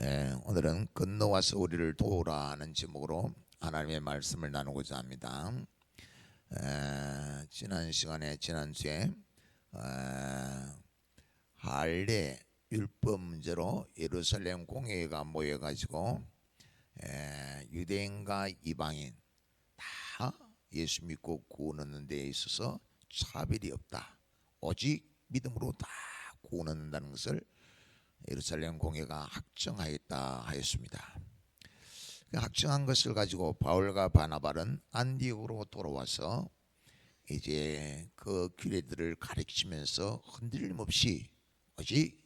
예, 오늘은 건너와서 우리를 도우라는 제목으로 하나님의 말씀을 나누고자 합니다. 에, 지난 시간에 지난주에 에, 할례 율법 문제로 예루살렘 공회가 모여가지고 에, 유대인과 이방인 다 예수 믿고 구원하는 데 있어서 차별이 없다. 오직 믿음으로 다 구원한다는 것을 예루살렘 공회가 확정하였다 하였습니다. 그 확정한 것을 가지고 바울과 바나바는 안디옥으로 돌아와서 이제 그 규례들을 가르치면서 흔들림 없이 오직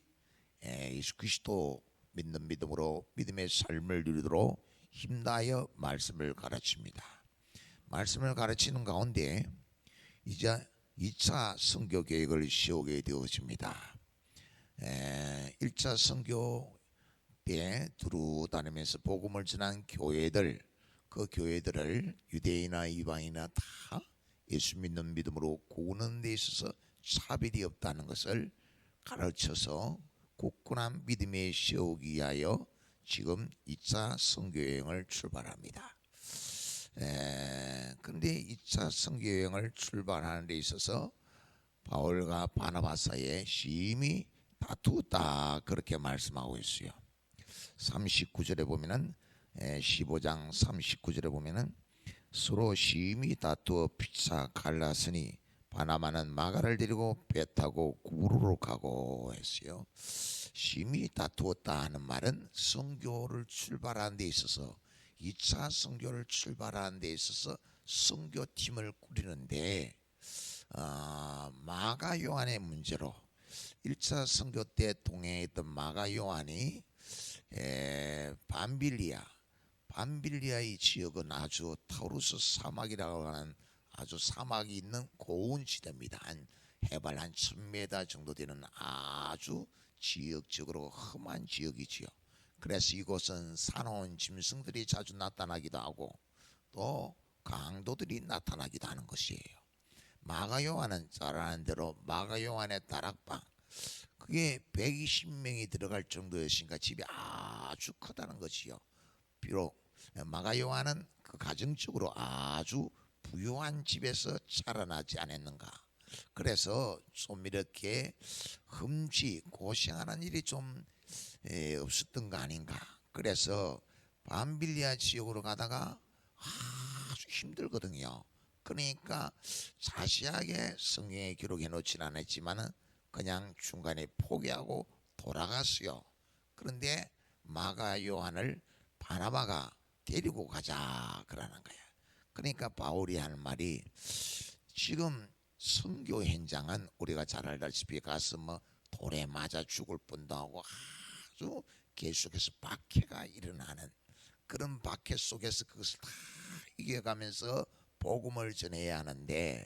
예, 예수 그리스도 믿는 믿음으로 믿음의 삶을 누리도록 힘다하여 말씀을 가르칩니다. 말씀을 가르치는 가운데 이제 2차 선교 계획을 세우게 되어집니다. 에, 1차 선교 때 두루 다니면서 복음을 전한 교회들 그 교회들을 유대인이나 이방이나 다 예수 믿는 믿음으로 구원하는 데 있어서 차별이 없다는 것을 가르쳐서 굳건한 믿음에 세우기 위하여 지금 2차 선교 여행을 출발합니다. 에, 근데 2차 선교 여행을 출발하는 데 있어서 바울과 바나바 사이에 심히 다투었다 그렇게 말씀하고 있어요. 39절에 보면은 에, 15장 39절에 보면은 서로 심히 다투어 피차 갈랐으니 바나바는 마가를 데리고 배 타고 구르로 가고 했어요. 심히 다투었다 하는 말은 성교를 출발하는 데 있어서 2차 성교를 출발하는 데 있어서 성교팀을 꾸리는데 어, 마가 요한의 문제로 1차 선교 때 동행했던 마가 요한이 에, 밤빌리아 밤빌리아의 지역은 아주 타우루스 사막이라고 하는 아주 사막이 있는 고운 지대입니다. 한 해발 한 1000m 정도 되는 아주 지역적으로 험한 지역이지요. 그래서 이곳은 사나운 짐승들이 자주 나타나기도 하고 또 강도들이 나타나기도 하는 것이에요. 마가 요한은 잘 아는 대로 마가 요한의 다락방 그게 120명이 들어갈 정도였으니까 집이 아주 크다는 것이요. 비록 마가 요한은 그 가정적으로 아주 부유한 집에서 자라나지 않았는가. 그래서 좀 이렇게 흠지 고생하는 일이 좀 에, 없었던 거 아닌가. 그래서 밤빌리아 지역으로 가다가 아주 힘들거든요. 그러니까 자세하게 성경에 기록해 놓지는 않았지만은 그냥 중간에 포기하고 돌아갔어요. 그런데 마가 요한을 바나바가 데리고 가자 그러는 거야. 그러니까 바울이 하는 말이 지금 선교 현장은 우리가 잘 알다시피 가서 뭐 돌에 맞아 죽을 뻔도 하고 아주 계속해서 박해가 일어나는 그런 박해 속에서 그것을 다 이겨가면서 복음을 전해야 하는데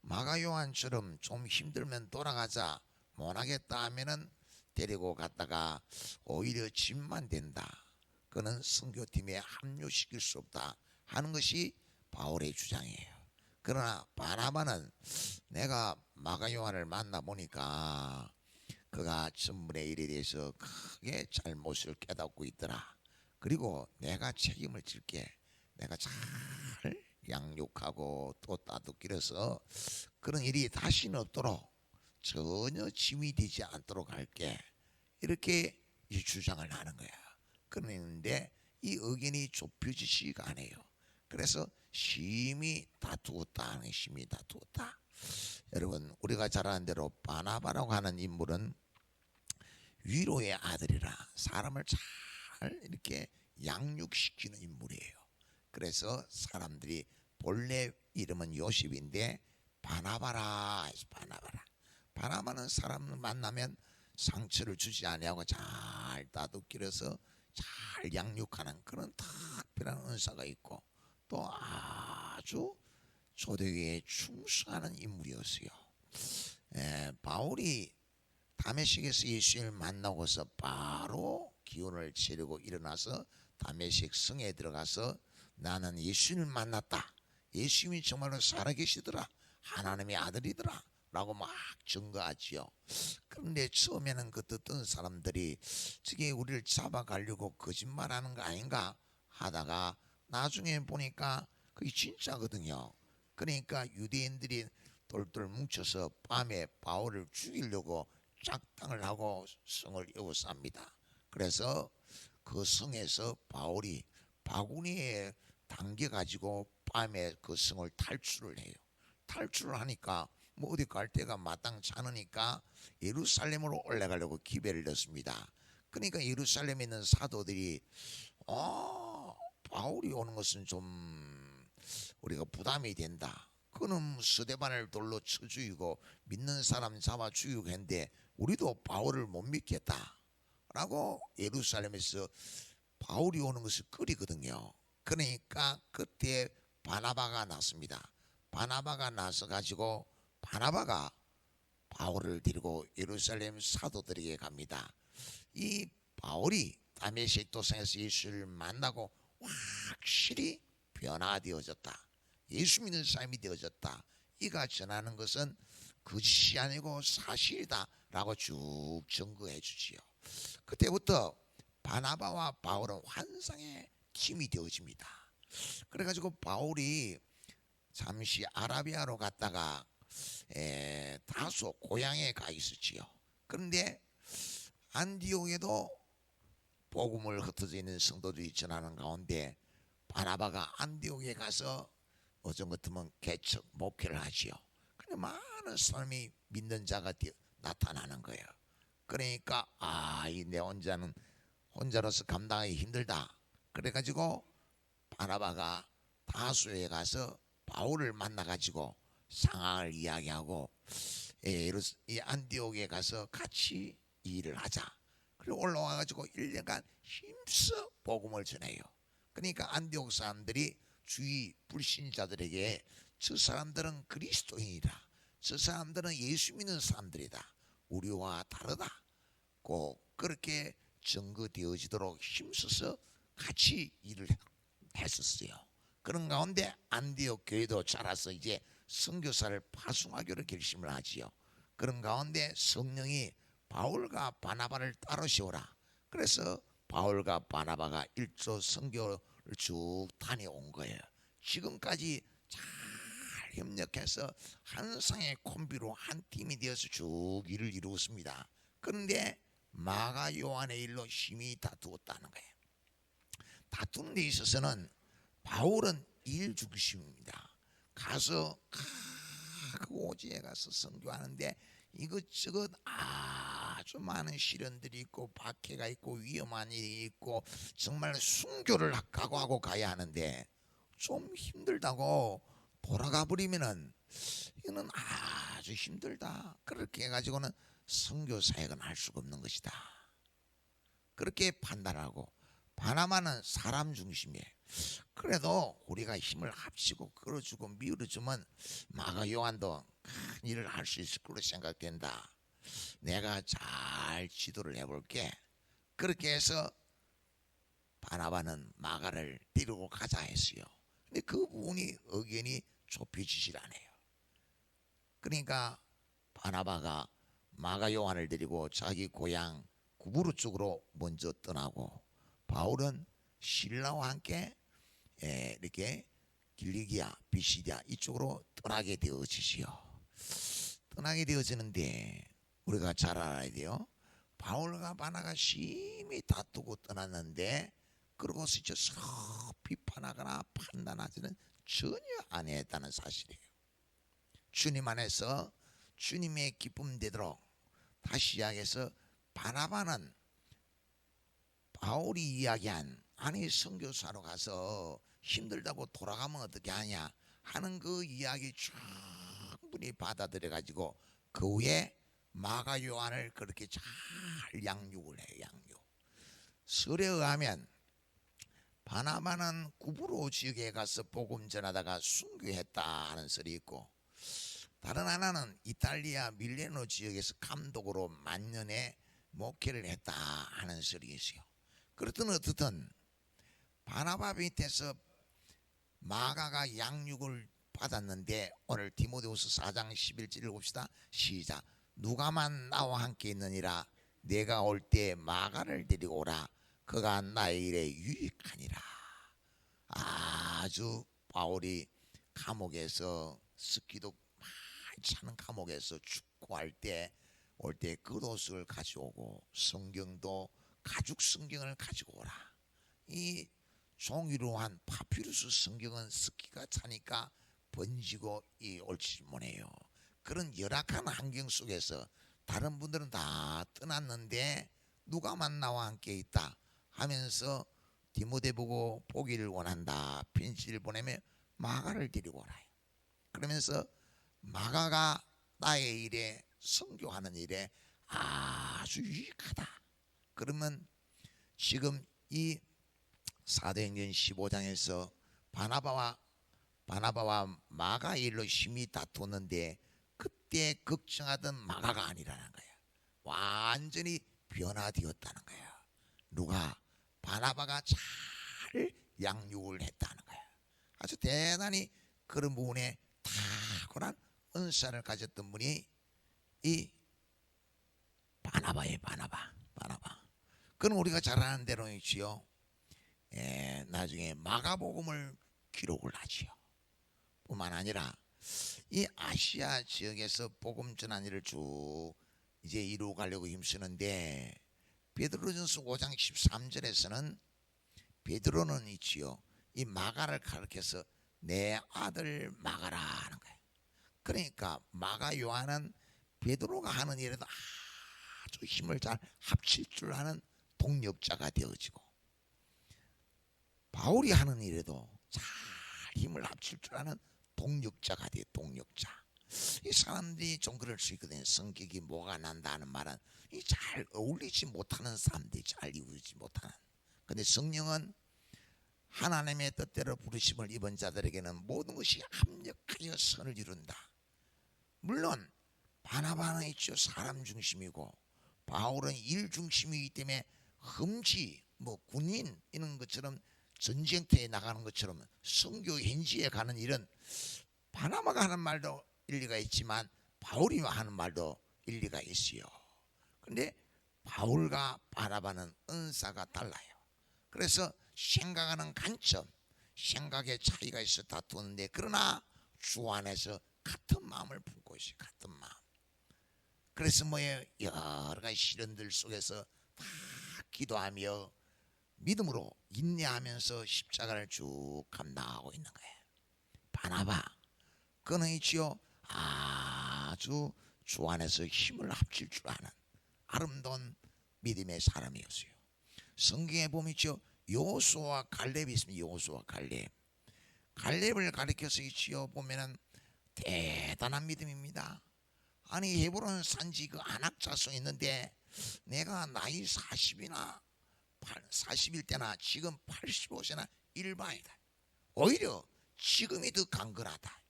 마가 요한처럼 좀 힘들면 돌아가자 못하겠다 하면은 데리고 갔다가 오히려 짐만 된다. 그는 선교팀에 합류시킬 수 없다 하는 것이 바울의 주장이에요. 그러나 바나바는 내가 마가 요한을 만나 보니까 그가 전문의 일에 대해서 크게 잘못을 깨닫고 있더라. 그리고 내가 책임을 질게. 내가 잘 양육하고 또 따뜻기려서 그런 일이 다시는 없도록 전혀 짐이 되지 않도록 할게. 이렇게 이 주장을 하는 거야. 그런데 이 의견이 좁혀지지가 않아요. 그래서 심히 다투었다 심히 다투었다. 여러분 우리가 잘 아는 대로 바나바라고 하는 인물은 위로의 아들이라 사람을 잘 이렇게 양육시키는 인물이에요. 그래서 사람들이 본래 이름은 요셉인데 바나바라 바나바라. 바나바는 사람을 만나면 상처를 주지 아니하고 잘 따뜻기려서 잘 양육하는 그런 특별한 은사가 있고 또 아주 조대교에 충성하는 인물이었어요. 에, 바울이 다메식에서 예수를 만나고서 바로 기운을 차리고 일어나서 다메식 성에 들어가서 나는 예수님을 만났다. 예수님이 정말로 살아계시더라. 하나님의 아들이더라. 라고 막 증거하지요. 그런데 처음에는 그 듣던 사람들이 저게 우리를 잡아가려고 거짓말하는 거 아닌가 하다가 나중에 보니까 그게 진짜거든요. 그러니까 유대인들이 돌돌 뭉쳐서 밤에 바울을 죽이려고 작당을 하고 성을 에워쌉니다. 그래서 그 성에서 바울이 바구니에 당겨 가지고 밤에 그 성을 탈출을 해요. 탈출을 하니까 뭐 어디 갈 데가 마땅치 않으니까 예루살렘으로 올라가려고 기배를 넣습니다. 그러니까 예루살렘에 있는 사도들이 어 바울이 오는 것은 좀 우리가 부담이 된다. 그는 스데반을 돌로 쳐 죽이고 믿는 사람 잡아 죽이고 했는데 우리도 바울을 못 믿겠다. 라고 예루살렘에서 바울이 오는 것을 끓이거든요. 그러니까 그때 바나바가 났습니다. 바나바가 나서 가지고 바나바가 바울을 데리고 예루살렘 사도들에게 갑니다. 이 바울이 다메섹 도상에서 예수를 만나고 확실히 변화되어졌다. 예수 믿는 사람이 되어졌다. 이가 전하는 것은 거짓이 아니고 사실이다라고 쭉 증거해 주지요. 그때부터 바나바와 바울은 환상의 팀이 되어집니다. 그래가지고 바울이 잠시 아라비아로 갔다가 에, 다소 고향에 가 있었지요. 그런데 안디옥에도 복음을 흩어져 있는 성도들이 전하는 가운데 바나바가 안디옥에 가서 어떤 같으면 개척 목회를 하지요. 근데 많은 사람이 믿는 자가 나타나는 거예요. 그러니까 아이 내 혼자는 혼자로서 감당하기 힘들다. 그래가지고 바나바가 다수에 가서 바울을 만나가지고 상황을 이야기하고 예, 이 안디옥에 가서 같이 일을 하자. 그리고 올라와가지고 1년간 힘써 복음을 전해요. 그러니까 안디옥 사람들이 주위 불신자들에게 저 사람들은 그리스도인이다. 저 사람들은 예수 믿는 사람들이다. 우리와 다르다. 꼭 그렇게 증거되어지도록 힘써서 같이 일을 했 었어요. 그런 가운데 안디옥 교회도 자라서 이제 선교사를 파송하기로 결심을 하지요. 그런 가운데 성령이 바울과 바나바를 따로 세우라. 그래서 바울과 바나바가 일조 선교를 쭉 다녀온 거예요. 지금까지 잘 협력해서 한 상의 콤비로 한 팀이 되어서 쭉 일을 이루었습니다. 그런데 마가 요한의 일로 심히 다투었다는 거예요. 다투는 데 있어서는 바울은 일 중심입니다. 가서 그 오지에 가서 선교하는데 이것저것 아주 많은 시련들이 있고 박해가 있고 위험한 일이 있고 정말 순교를 각오하고 가야 하는데 좀 힘들다고 돌아가 버리면은 이거는 아주 힘들다. 그렇게 해가지고는 선교 사역은 할 수가 없는 것이다. 그렇게 판단하고 바나마는 사람 중심이에요. 그래도 우리가 힘을 합치고 끌어주고 밀어주면 마가 요한도 큰 일을 할 수 있을 거로 생각된다. 내가 잘 지도를 해볼게. 그렇게 해서 바나바는 마가를 데리고 가자 했어요. 근데 그 부분이 의견이 좁혀지질 않아요. 그러니까 바나바가 마가 요한을 데리고 자기 고향 구부르 쪽으로 먼저 떠나고 바울은 신라와 함께 에, 이렇게 길리기아, 비시디아 이쪽으로 떠나게 되어지지요. 떠나게 되어지는데 우리가 잘 알아야 돼요. 바울과 바나가 심히 다투고 떠났는데 그러고서 비판하거나 판단하지는 전혀 안 했다는 사실이에요. 주님 안에서 주님의 기쁨 되도록 다시 이야기해서 바나바는 바울이 이야기한 아니 선교사로 가서 힘들다고 돌아가면 어떻게 하냐 하는 그 이야기 충분히 받아들여 가지고 그 후에 마가 요한을 그렇게 잘 양육을 해 양육. 설에 의하면 바나바는 구브로 지역에 가서 복음 전하다가 순교했다 하는 설이 있고 다른 하나는 이탈리아 밀레노 지역에서 감독으로 만년에 목회를 했다 하는 설이 있어요. 그렇든 어떻든 바나바 밑에서 마가가 양육을 받았는데 오늘 디모데후서 4장 11절 읽읍시다. 시작. 누가만 나와 함께 있느니라 내가 올 때 마가를 데리고 오라. 그가 나의 일에 유익하니라. 아주 바울이 감옥에서 습기도 많이 차는 감옥에서 축구할 때 올때 겉옷을 가져오고 성경도 가죽 성경을 가지고 오라. 이 종이로 한 파피루스 성경은 습기가 차니까 번지고 이 옳지 못해요. 그런 열악한 환경 속에서 다른 분들은 다 떠났는데 누가만 나와 함께 있다 하면서 디모데 보고 보기를 원한다 편지를 보내며 마가를 데리고 오라 그러면서 마가가 나의 일에 선교하는 일에 아주 유익하다 그러면 지금 이 사도행전 15장에서 바나바와 바나바와 마가 일로 힘이 다투는데 그때 걱정하던 마가가 아니라는 거야. 완전히 변화되었다는 거야. 누가 바나바가 잘 양육을 했다는 거야. 아주 대단히 그런 부분에 탁월한 은사를 가졌던 분이 이 바나바의 바나바, 바나바. 그건 우리가 잘 아는 대로 있지요. 예, 나중에 마가복음을 기록을 하지요. 뿐만 아니라 이 아시아 지역에서 복음 전한 일을 쭉 이제 이루어 가려고 힘쓰는데 베드로전서 5장 13절에서는 베드로는 있지요. 이 마가를 가르쳐서 내 아들 마가라 하는 거예요. 그러니까 마가 요한은 베드로가 하는 일에도 아주 힘을 잘 합칠 줄 아는 동력자가 되어지고 바울이 하는 일에도 잘 힘을 합칠 줄 아는 동력자가 돼 동력자. 이 사람들이 좀 그럴 수 있거든요. 성격이 뭐가 난다는 말은 이 잘 어울리지 못하는 사람들이 잘 이루지 못하는. 근데 성령은 하나님의 뜻대로 부르심을 입은 자들에게는 모든 것이 합력하여 선을 이룬다. 물론 바나바는 있죠. 사람 중심이고 바울은 일 중심이기 때문에 흠지 뭐 군인 이런 것처럼 전쟁터에 나가는 것처럼 성교 현지에 가는 일은 바나바가 하는 말도 일리가 있지만 바울이 하는 말도 일리가 있어요. 근데 바울과 바나바는 은사가 달라요. 그래서 생각하는 관점, 생각의 차이가 있어 다투는데 그러나 주 안에서 같은 마음을 품고 있어요. 같은 마음. 그래서 뭐예요? 여러 가지 시련들 속에서 다 기도하며 믿음으로 인내하면서 십자가를 쭉 감당하고 있는 거예요. 바나바 그는 있지요 아주 주 안에서 힘을 합칠 줄 아는 아름다운 믿음의 사람이었어요. 성경에 보면 있죠 요수와 갈렙이 있습니다. 요수와 갈렙 갈렙을 가리켜서 있지요 보면은 대단한 믿음입니다. 아니 헤브론 산지 그 안악자성 있는데 내가 나이 40이나 40일 때나 지금 85세나 일반이다. 오히려 지금이 더 강건하다.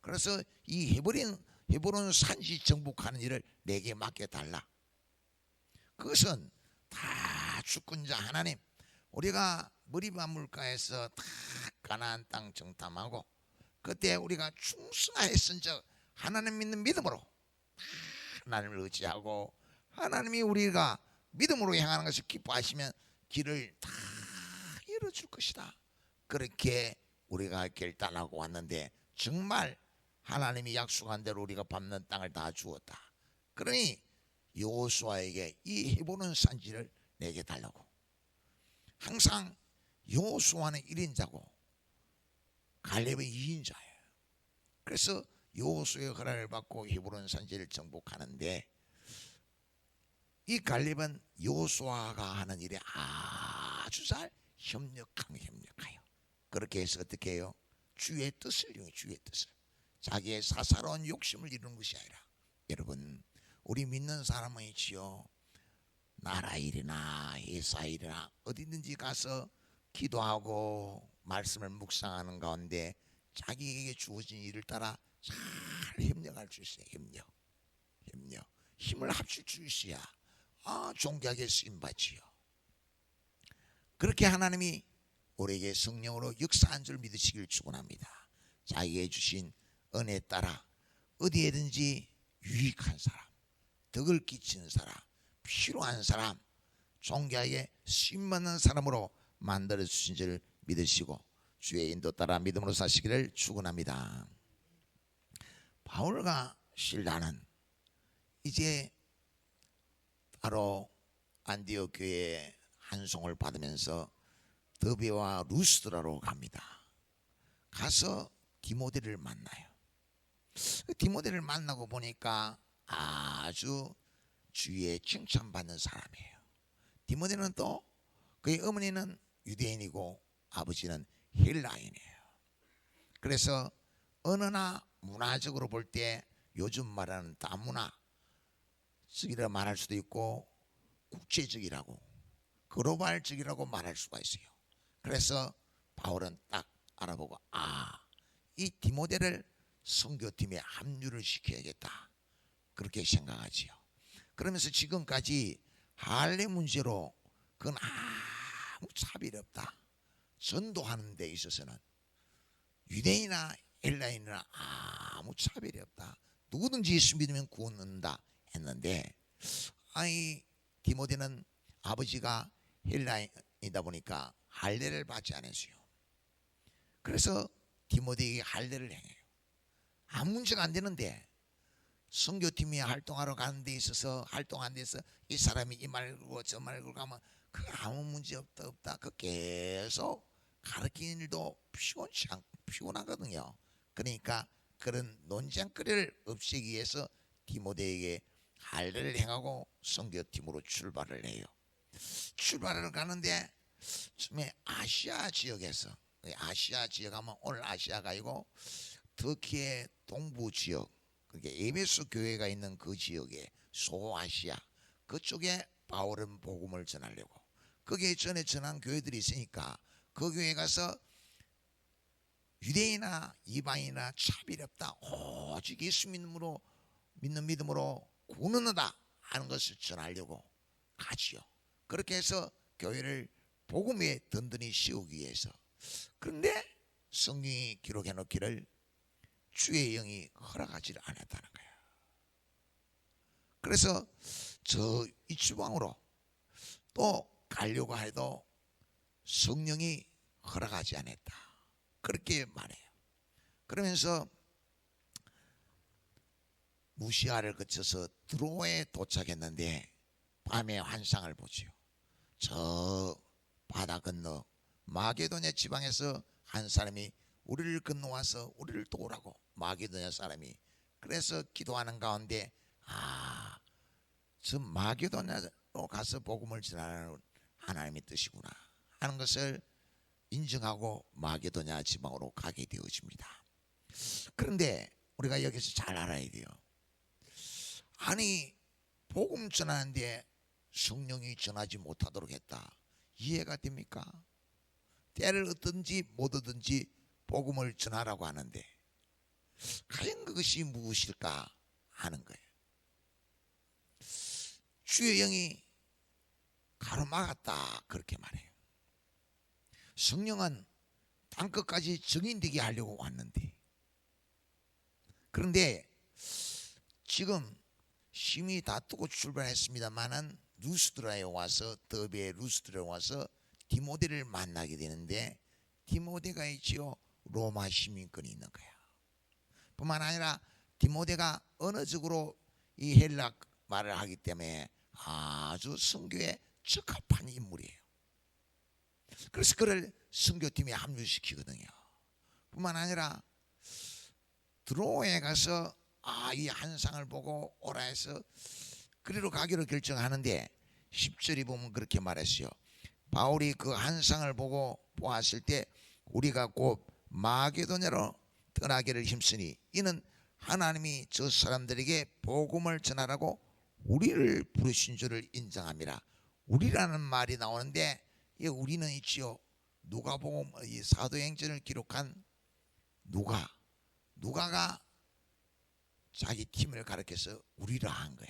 그래서 이 헤브린 헤브론 산지 정복하는 일을 내게 맡겨 달라. 그것은 다 주권자 하나님. 우리가 머리바 물가에서 다 가나안 땅 정탐하고 그때 우리가 충성하였은즉 하나님 믿는 믿음으로 하나님을 의지하고 하나님이 우리가 믿음으로 향하는 것을 기뻐하시면 길을 다 열어줄 것이다. 그렇게 우리가 결단하고 왔는데 정말 하나님이 약속한 대로 우리가 밟는 땅을 다 주었다. 그러니 요수아에게 이 해보는 산지를 내게 달라고. 항상 요수아는 1인자고 갈렙은 2인자예요. 그래서 요수의 허락을 받고 히브론 산지를 정복하는데 이 갈렙은 요수아가 하는 일에 아주 잘 협력하며 협력하여. 그렇게 해서 어떻게 해요? 주의 뜻을 이용 주의 뜻을. 자기의 사사로운 욕심을 이루는 것이 아니라 여러분 우리 믿는 사람은 있지요 나라 일이나 회사 일이나 어디든지 가서 기도하고 말씀을 묵상하는 가운데 자기에게 주어진 일을 따라 잘 협력할 수 있어요. 협력. 협력. 힘을 합칠 수 있어야 아 존귀하게 쓰임받지요 그렇게 하나님이 우리에게 성령으로 역사한 줄 믿으시길 축원합니다 자기에게 주신 은혜에 따라 어디에든지 유익한 사람, 덕을 끼치는 사람, 필요한 사람, 종교에게 쓰임받는 사람으로 만들어 주신 줄 믿으시고 주의 인도 따라 믿음으로 사시기를 축원합니다. 바울과 신라는 이제 바로 안디옥 교회에 한송을 받으면서 더베와 루스드라로 갑니다. 가서 디모데를 만나요. 디모데를 만나고 보니까 아주 주위에 칭찬받는 사람이에요. 디모데는 또 그의 어머니는 유대인이고 아버지는 헬라인이에요. 그래서 언어나 문화적으로 볼 때 요즘 말하는 다문화 적이라 말할 수도 있고 국제적이라고 글로벌적이라고 말할 수가 있어요. 그래서 바울은 딱 알아보고 아, 이 디모데를 선교팀에 합류를 시켜야겠다. 그렇게 생각하지요. 그러면서 지금까지 할례 문제로 그건 아무 차별이 없다. 전도하는 데 있어서는 유대인이나 헬라인이나 아무 차별이 없다. 누구든지 예수 믿으면 구원 얻는다 했는데 아이 디모데는 아버지가 헬라인이다 보니까 할례를 받지 않았어요. 그래서 디모데에게 할례를 행해요. 아무 문제가 안 되는데 선교팀이 활동하러 가는 데 있어서 활동한 데서 이 사람이 이 말고 저 말고 가면 그 아무 문제 없다 없다 그 계속 가르치는 일도 피곤치 않 피곤하거든요. 그러니까 그런 논쟁거리를 없애기 위해서 디모데에게 할례를 행하고 선교팀으로 출발을 해요. 출발을 가는데 처음에 아시아 지역에서 아시아 지역 하면 오늘 아시아가 아니고 터키의 동부 지역 그게 에베소 교회가 있는 그 지역에 소아시아 그쪽에 바울은 복음을 전하려고 거기에 전에 전한 교회들이 있으니까 그 교회 가서 유대인이나 이방이나 차별이 없다 오직 예수 믿음으로 믿는 믿음으로 구원하다 하는 것을 전하려고 가지요 그렇게 해서 교회를 복음 위에 든든히 씌우기 위해서 그런데 성경이 기록해 놓기를 주의 영이 허락하지를 않았다는 거예요. 그래서 저이 지방으로 또 가려고 해도 성령이 허락하지 않았다. 그렇게 말해요. 그러면서 무시아를 거쳐서 드로에 도착했는데 밤에 환상을 보지요. 저 바다 건너 마게도냐 지방에서 한 사람이 우리를 건너와서 우리를 도우라고 마게도냐 사람이 그래서 기도하는 가운데 아, 저 마게도냐로 가서 복음을 전하는 하나님의 뜻이구나 하는 것을 인정하고 마게도냐 지방으로 가게 되어집니다. 그런데 우리가 여기서 잘 알아야 돼요. 아니 복음 전하는데 성령이 전하지 못하도록 했다. 이해가 됩니까? 때를 얻든지 못 얻든지 복음을 전하라고 하는데 과연 그것이 무엇일까 하는 거예요. 주의 영이 가로막았다 그렇게 말해요. 성령은 땅 끝까지 정인되게 하려고 왔는데 그런데 지금 심히 다투고 출발했습니다만은 루스드라에 와서 더비의 루스드라에 와서 디모데를 만나게 되는데 디모데가 있지요 로마 시민권이 있는 거야. 뿐만 아니라 디모데가 언어적으로 이 헬라 말을 하기 때문에 아주 성교에 적합한 인물이에요. 그래서 그를 성교팀에 합류시키거든요. 뿐만 아니라 드로에 가서 아 이 한상을 보고 오라 해서 그리로 가기로 결정하는데 10절이 보면 그렇게 말했어요. 바울이 그 한상을 보고 보았을 때 우리가 곧 마게도냐로 떠나기를 힘쓰니 이는 하나님이 저 사람들에게 복음을 전하라고 우리를 부르신 줄을 인정함이라. 우리라는 말이 나오는데 이 우리는 있지요. 누가복음 이 사도행전을 기록한 누가 누가가 자기 팀을 가르쳐서 우리라 한 거야.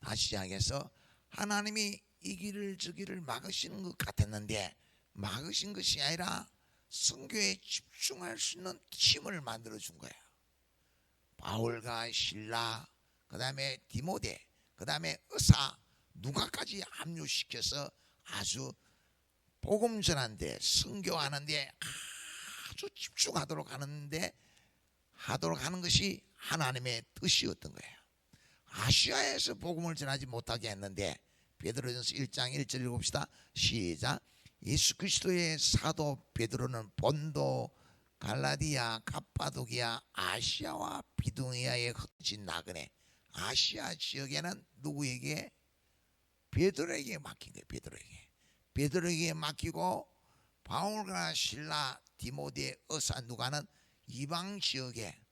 다시 시작해서 하나님이 이 길을 저 길을 막으시는 것 같았는데 막으신 것이 아니라 성교에 집중할 수 있는 팀을 만들어 준 거야. 바울과 신라, 그 다음에 디모데, 그 다음에 의사 누가까지 합류시켜서 아주 복음 전하는데 성교하는데 아주 집중하도록 하는데 하도록 하는 것이 하나님의 뜻이었던 거예요. 아시아에서 복음을 전하지 못하게 했는데 베드로전서 1장 1절 읽읍시다. 시작. 예수 그리스도의 사도 베드로는 본도 갈라디아, 갑바도기아, 아시아와 비두니아에 흩어진 나그네 아시아 지역에는 누구에게 베드로에게 맡긴 거예요. 베드로에게 베드로에게 맡기고 바울과 신라, 디모데, 의사 누가는 이방 지역에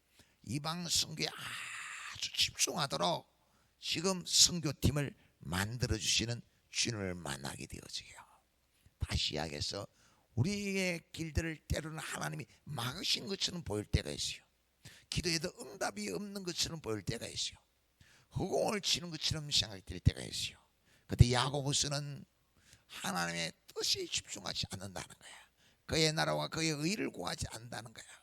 이방 선교에 아주 집중하도록 지금 선교팀을 만들어 주시는 주님을 만나게 되어지요. 다시 이야기해서 우리의 길들을 때로는 하나님이 막으신 것처럼 보일 때가 있어요. 기도에도 응답이 없는 것처럼 보일 때가 있어요. 허공을 치는 것처럼 생각이 들 때가 있어요. 그때 야고보스는 하나님의 뜻에 집중하지 않는다는 거야. 그의 나라와 그의 의를 구하지 않는다는 거야.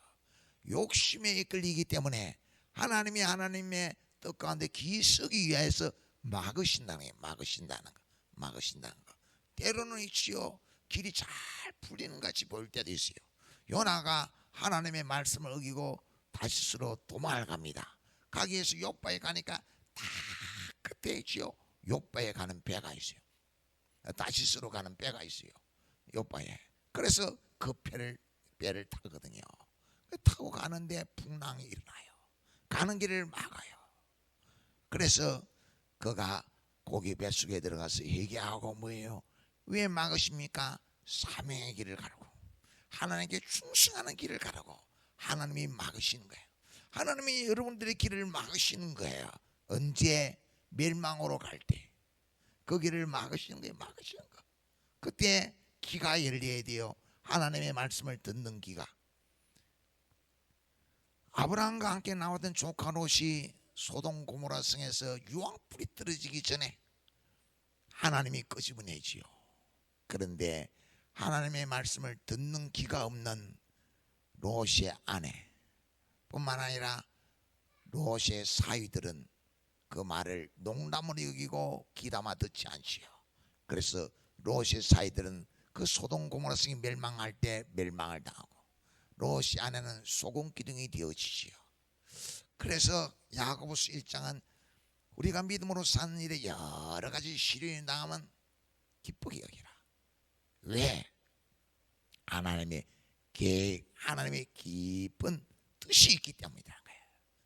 욕심에 이끌리기 때문에 하나님이 하나님의 뜻 가운데 기쓰기 위해서 막으신다는 거예요. 막으신다는 거. 막으신다는 거. 때로는 있지요. 길이 잘 풀리는 같이 보일 때도 있어요. 요나가 하나님의 말씀을 어기고 다시스로 도망을 갑니다. 가기 위해서 요바에 가니까 다 끝에 있지요. 요바에 가는 배가 있어요. 다시스로 가는 배가 있어요. 요바에. 그래서 그 배를 배를 타거든요. 타고 가는데 풍랑이 일어나요. 가는 길을 막아요. 그래서 그가 고기 뱃속에 들어가서 얘기하고 뭐예요? 왜 막으십니까? 사명의 길을 가라고 하나님께 충성하는 길을 가라고 하나님이 막으시는 거예요. 하나님이 여러분들의 길을 막으시는 거예요. 언제 멸망으로 갈 때 그 길을 막으시는 거예요. 막으시는 거. 그때 귀가 열려야 돼요. 하나님의 말씀을 듣는 귀가. 아브라함과 함께 나왔던 조카 롯이 소동 고모라 성에서 유황불이 떨어지기 전에 하나님이 끄집어내지요. 그런데 하나님의 말씀을 듣는 귀가 없는 롯의 아내 뿐만 아니라 롯의 사위들은 그 말을 농담으로 여기고 귀담아 듣지 않지요. 그래서 롯의 사위들은 그 소동 고모라 성이 멸망할 때 멸망을 당하고 롯의 아내는 소금 기둥이 되어지지요. 그래서 야고보스 1장은 우리가 믿음으로 사는 일에 여러 가지 시련이 당하면 기쁘게 여기라. 왜? 하나님의 계획, 하나님의 깊은 뜻이 있기 때문이라는 거예요.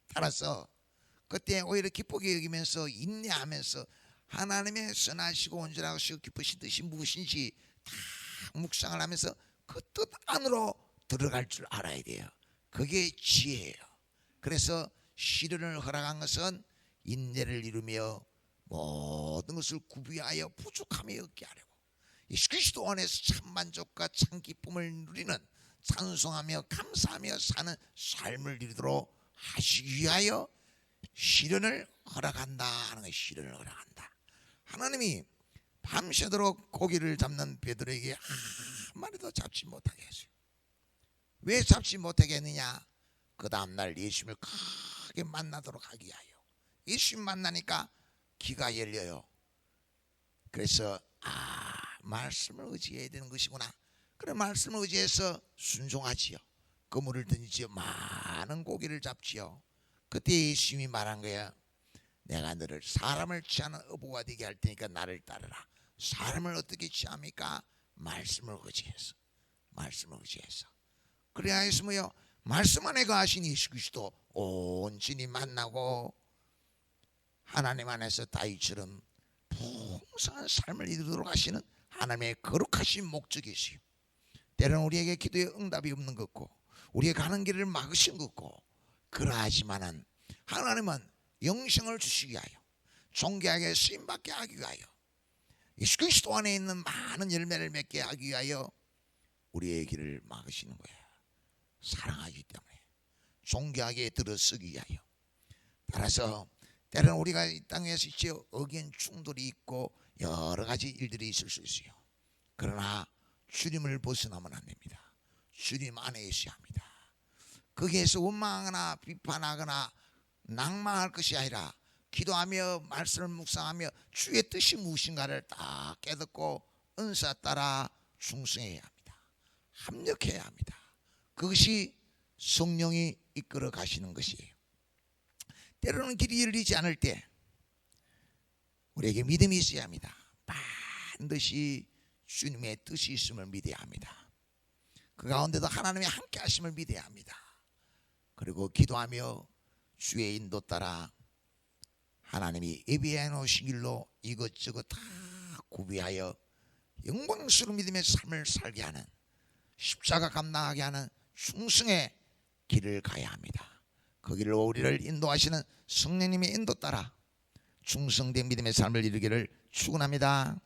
따라서 그때 오히려 기쁘게 여기면서 인내하면서 하나님의 선하시고 온전하시고 기쁘신 뜻이 무엇인지 다 묵상을 하면서 그 뜻 안으로 들어갈 줄 알아야 돼요. 그게 지혜예요. 그래서 시련을 허락한 것은 인내를 이루며 모든 것을 구비하여 부족함이 없게 하려고 예수 그리스도 안에서 참 만족과 참 기쁨을 누리는 찬송하며 감사하며 사는 삶을 이루도록 하시기 위하여 시련을 허락한다 하는 거 시련을 허락한다. 하나님이 밤새도록 고기를 잡는 베드로에게 한 마리도 잡지 못하게 했어요. 왜 잡지 못하게 했느냐? 그 다음날 예수님을 크게 만나도록 하기 위하여 예수님 만나니까 귀가 열려요. 그래서 아 말씀을 의지해야 되는 것이구나. 그래 말씀을 의지해서 순종하지요. 그물을 던지지요. 많은 고기를 잡지요. 그때 예수님이 말한 거야. 내가 너를 사람을 취하는 어부가 되게 할 테니까 나를 따르라. 사람을 어떻게 취합니까? 말씀을 의지해서. 말씀을 의지해서. 그래야 뭐요? 말씀 안에 거하신 예수 그리스도 온전히 만나고 하나님 안에서 다윗처럼 풍성한 삶을 이루도록 하시는 하나님의 거룩하신 목적이시요. 때로는 우리에게 기도에 응답이 없는 것고 우리의 가는 길을 막으신 것고 그러하지만은 하나님은 영생을 주시기 위하여 존귀하게 쓰임받게 하기 위하여 예수 그리스도 안에 있는 많은 열매를 맺게 하기 위하여 우리의 길을 막으시는 거야. 사랑하기 때문에 존귀하게 들어서기 위하여 따라서 때로는 우리가 이 땅에서 이제 의견 충돌이 있고 여러 가지 일들이 있을 수 있어요. 그러나 주님을 벗어나면 안 됩니다. 주님 안에 있어야 합니다. 거기에서 원망하거나 비판하거나 낭망할 것이 아니라 기도하며 말씀을 묵상하며 주의 뜻이 무엇인가를 딱 깨닫고 은사 따라 충성해야 합니다. 합력해야 합니다. 그것이 성령이 이끌어 가시는 것이에요. 때로는 길이 열리지 않을 때 우리에게 믿음이 있어야 합니다. 반드시 주님의 뜻이 있음을 믿어야 합니다. 그 가운데도 하나님의 함께 하심을 믿어야 합니다. 그리고 기도하며 주의 인도 따라 하나님이 예비해 놓으신 길로 이것저것 다 구비하여 영광스러운 믿음의 삶을 살게 하는 십자가 감당하게 하는 충성의 길을 가야 합니다. 그 길을 우리를 인도하시는 성령님의 인도 따라 충성된 믿음의 삶을 이루기를 축원합니다.